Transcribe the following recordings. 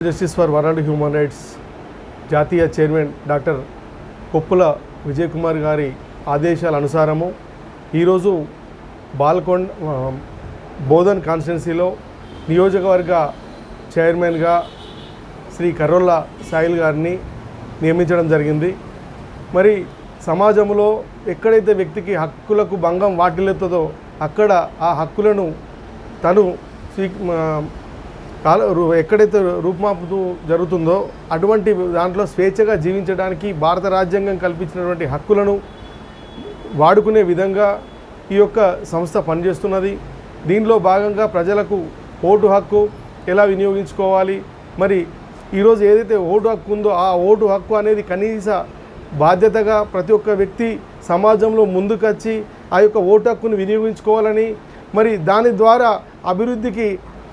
Justice for world human rights జాతీయ chairman doctor Koppula Vijay Kumar గారి ఆదేశాల అనుసారము ఈరోజు బాల్కొండ బోధన్ కాన్స్టిట్యున్సీలో నియోజకవర్గ చైర్మన్గా శ్రీ కర్రోల్ల సాయిల్ గారిని నియమించడం జరిగింది. మరి సమాజంలో ఎక్కడైతే వ్యక్తికి హక్కులకు భంగం వాటిల్లుతుందో అక్కడ ఆ హక్కులను తను స్వీ కాల ఎక్కడైతే రూపుమాపు జరుగుతుందో అటువంటి దాంట్లో స్వేచ్ఛగా జీవించడానికి భారత రాజ్యాంగం కల్పించినటువంటి హక్కులను వాడుకునే విధంగా ఈ యొక్క సంస్థ పనిచేస్తున్నది. దీనిలో భాగంగా ప్రజలకు ఓటు హక్కు ఎలా వినియోగించుకోవాలి? మరి ఈరోజు ఏదైతే ఓటు హక్కు ఉందో ఆ ఓటు హక్కు అనేది కనీస బాధ్యతగా ప్రతి ఒక్క వ్యక్తి సమాజంలో ముందుకొచ్చి ఆ యొక్క ఓటు హక్కును వినియోగించుకోవాలని మరి దాని ద్వారా అభివృద్ధికి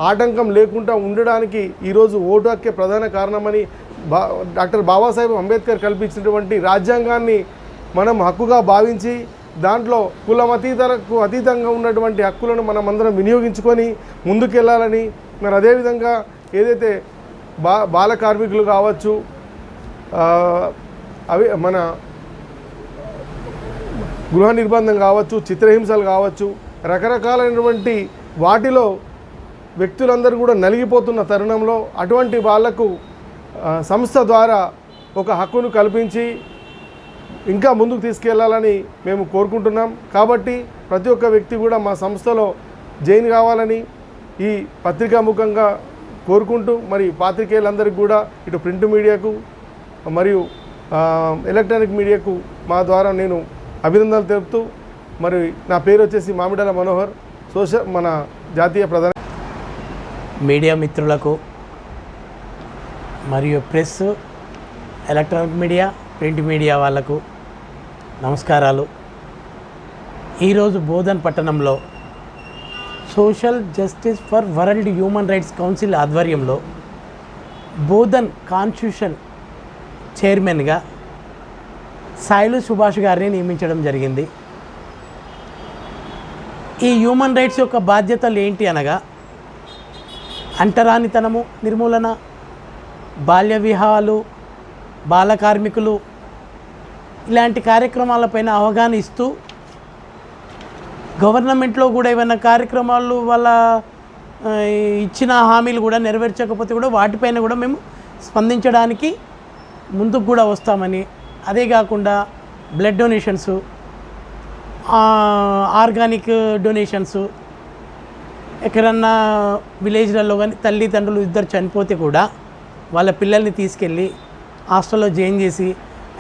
ఆటంకం లేకుండా ఉండడానికి ఈరోజు ఓటు హక్కే ప్రధాన కారణమని బా డాక్టర్ బాబాసాహెబ్ అంబేద్కర్ కల్పించినటువంటి రాజ్యాంగాన్ని మనం హక్కుగా భావించి దాంట్లో కులం అతీతలకు అతీతంగా ఉన్నటువంటి హక్కులను మనం అందరం వినియోగించుకొని ముందుకెళ్ళాలని మరి అదేవిధంగా ఏదైతే బా బాల కార్మికులు కావచ్చు అవి మన గృహ నిర్బంధం కావచ్చు చిత్రహింసలు కావచ్చు రకరకాలైనటువంటి వాటిలో వ్యక్తులందరూ కూడా నలిగిపోతున్న తరుణంలో అటువంటి వాళ్ళకు సంస్థ ద్వారా ఒక హక్కును కల్పించి ఇంకా ముందుకు తీసుకెళ్ళాలని మేము కోరుకుంటున్నాం. కాబట్టి ప్రతి ఒక్క వ్యక్తి కూడా మా సంస్థలో జైన్ కావాలని ఈ పత్రికాముఖంగా కోరుకుంటూ మరి పాత్రికేయులందరికీ కూడా ఇటు ప్రింట్ మీడియాకు మరియు ఎలక్ట్రానిక్ మీడియాకు మా ద్వారా నేను అభినందనలు తెలుపుతూ మరి నా పేరు వచ్చేసి మామిడాల మనోహర్ సోషల్ మన జాతీయ ప్రధాన మీడియా మిత్రులకు మరియు press electronic media print media వాళ్ళకు నమస్కారాలు. ఈరోజు బోధన్ పట్టణంలో social justice for world human rights council ఆధ్వర్యంలో బోధన్ కాన్స్టిట్యూషన్ చైర్మన్గా సాయిలు సుభాష్ గారిని నియమించడం జరిగింది. ఈ హ్యూమన్ రైట్స్ యొక్క బాధ్యతలు ఏంటి అనగా అంటరానితనము నిర్మూలన బాల్య వివాహాలు బాల కార్మికులు ఇలాంటి కార్యక్రమాలపైన అవగాహన ఇస్తూ గవర్నమెంట్లో కూడా ఏమైనా కార్యక్రమాలు వాళ్ళ ఇచ్చిన హామీలు కూడా నెరవేర్చకపోతే కూడా వాటిపైన కూడా మేము స్పందించడానికి ముందుకు కూడా వస్తామని. అదే కాకుండా బ్లడ్ డొనేషన్స్ ఆర్గానిక్ డొనేషన్స్ ఎక్కడన్నా విలేజ్లలో కానీ తల్లిదండ్రులు ఇద్దరు చనిపోతే కూడా వాళ్ళ పిల్లల్ని తీసుకెళ్ళి హాస్టల్లో జాయిన్ చేసి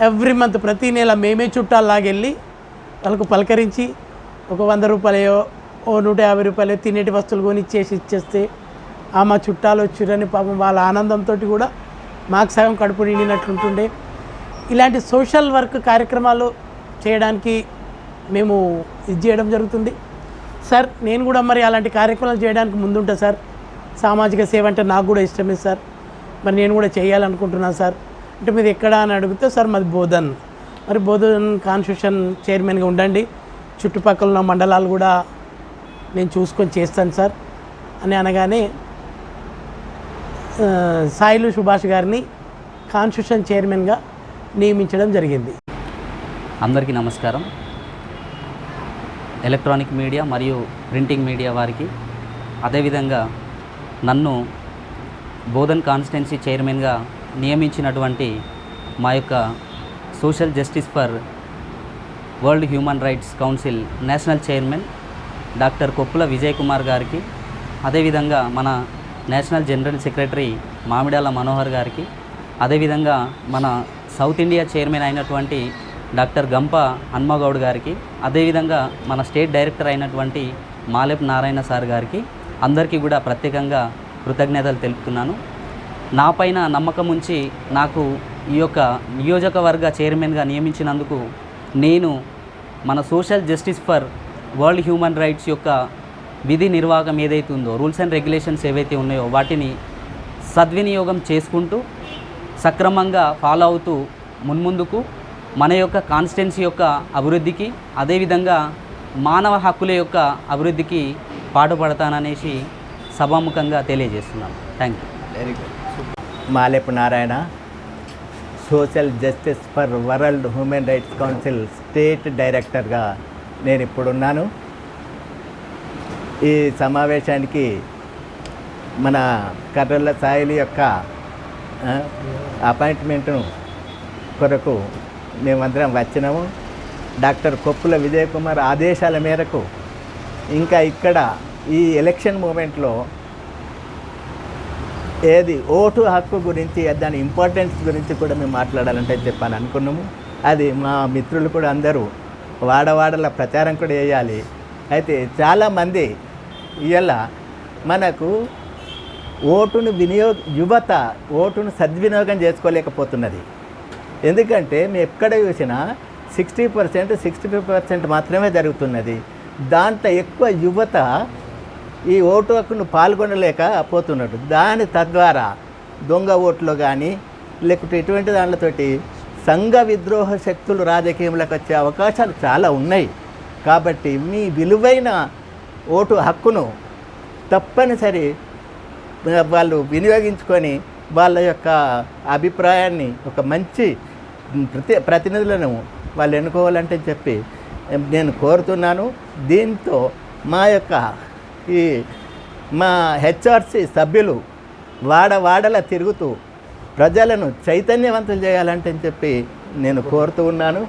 ఎవ్రీ మంత్ ప్రతి నెల మేమే చుట్టాలాగెళ్ళి వాళ్ళకు పలకరించి ఒక వంద రూపాయలయో ఓ నూట యాభై రూపాయలు తినేటి వస్తువులు కొని ఇచ్చేసి ఇచ్చేస్తే ఆ మా చుట్టాలు వచ్చిరని పాపం వాళ్ళ ఆనందంతో కూడా మాకు సగం కడుపు నిండినట్లుంటుండే. ఇలాంటి సోషల్ వర్క్ కార్యక్రమాలు చేయడానికి మేము ఇది చేయడం జరుగుతుంది. సార్ నేను కూడా మరి అలాంటి కార్యక్రమాలు చేయడానికి ముందుంటా సార్. సామాజిక సేవ అంటే నాకు కూడా ఇష్టమే సార్. మరి నేను కూడా చేయాలనుకుంటున్నాను సార్. అంటే మీది ఎక్కడ అని అడిగితే సార్ మాది బోధన్. మరి బోధన్ కాన్స్టిట్యూషన్ చైర్మన్గా ఉండండి. చుట్టుపక్కల ఉన్న మండలాలు కూడా నేను చూసుకొని చేస్తాను సార్. అని అనగానే సాయిలు సుభాష్ గారిని కాన్స్టిట్యూషన్ చైర్మన్గా నియమించడం జరిగింది. అందరికీ నమస్కారం. ఎలక్ట్రానిక్ మీడియా మరియు ప్రింటింగ్ మీడియా వారికి. అదేవిధంగా నన్ను బోధన్ కాన్స్టిట్యున్సీ చైర్మన్గా నియమించినటువంటి మా యొక్క social justice for world human rights council national chairman doctor Koppula Vijay Kumar గారికి అదేవిధంగా మన national general secretary Mamidala Manohar గారికి అదేవిధంగా మన సౌత్ ఇండియా చైర్మన్ అయినటువంటి డాక్టర్ గంప హన్మగౌడ్ గారికి అదేవిధంగా మన స్టేట్ డైరెక్టర్ అయినటువంటి మాలెప్ నారాయణ సార్ గారికి అందరికీ కూడా ప్రత్యేకంగా కృతజ్ఞతలు తెలుపుతున్నాను. నా పైన నమ్మకం ఉంచి నాకు ఈ యొక్క నియోజకవర్గ చైర్మన్గా నియమించినందుకు నేను మన social justice for world human rights యొక్క విధి నిర్వాహకం ఏదైతే ఉందో రూల్స్ అండ్ రెగ్యులేషన్స్ ఏవైతే ఉన్నాయో వాటిని సద్వినియోగం చేసుకుంటూ సక్రమంగా ఫాలో అవుతూ మున్ముందుకు మన యొక్క కాన్స్టిట్యున్సీ యొక్క అభివృద్ధికి అదేవిధంగా మానవ హక్కుల యొక్క అభివృద్ధికి పాటుపడతాననేసి సభాముఖంగా తెలియజేస్తున్నాను thank you very good Malepu Narayana social justice for world human rights council state డైరెక్టర్గా నేను ఇప్పుడున్నాను. ఈ సమావేశానికి మన కర్రల సాయిలు యొక్క అపాయింట్మెంట్ను కొరకు మేమందరం వచ్చినాము. డాక్టర్ కొప్పుల విజయ్ కుమార్ ఆదేశాల మేరకు ఇంకా ఇక్కడ ఈ ఎలక్షన్ మూమెంట్లో ఏది ఓటు హక్కు గురించి దాని ఇంపార్టెన్స్ గురించి కూడా మేము మాట్లాడాలంటే చెప్పాను అనుకున్నాము. అది మా మిత్రులు కూడా అందరూ వాడవాడల ప్రచారం కూడా వేయాలి అయితే చాలామంది ఇవాళ మనకు ఓటును వినియోగ యువత ఓటును సద్వినియోగం చేసుకోలేకపోతున్నది. ఎందుకంటే మేము ఎక్కడ చూసినా sixty percent sixty five percent మాత్రమే జరుగుతున్నది. దాంట్లో ఎక్కువ యువత ఈ ఓటు హక్కును పాల్గొనలేక పోతున్నాడు దాని తద్వారా దొంగ ఓట్లు కానీ లేకపోతే ఇటువంటి దాంట్లతోటి సంఘ విద్రోహ శక్తులు రాజకీయంలోకి వచ్చే అవకాశాలు చాలా ఉన్నాయి. కాబట్టి మీ విలువైన ఓటు హక్కును తప్పనిసరి వాళ్ళు వినియోగించుకొని వాళ్ళ యొక్క అభిప్రాయాన్ని ఒక మంచి ప్రతి ప్రతినిధులను వాళ్ళు ఎన్నుకోవాలంటే చెప్పి నేను కోరుతున్నాను. దీంతో మా యొక్క ఈ మా హెచ్ఆర్సి సభ్యులు వాడ వాడలా తిరుగుతూ ప్రజలను చైతన్యవంతం చేయాలంటే చెప్పి నేను కోరుతూ ఉన్నాను.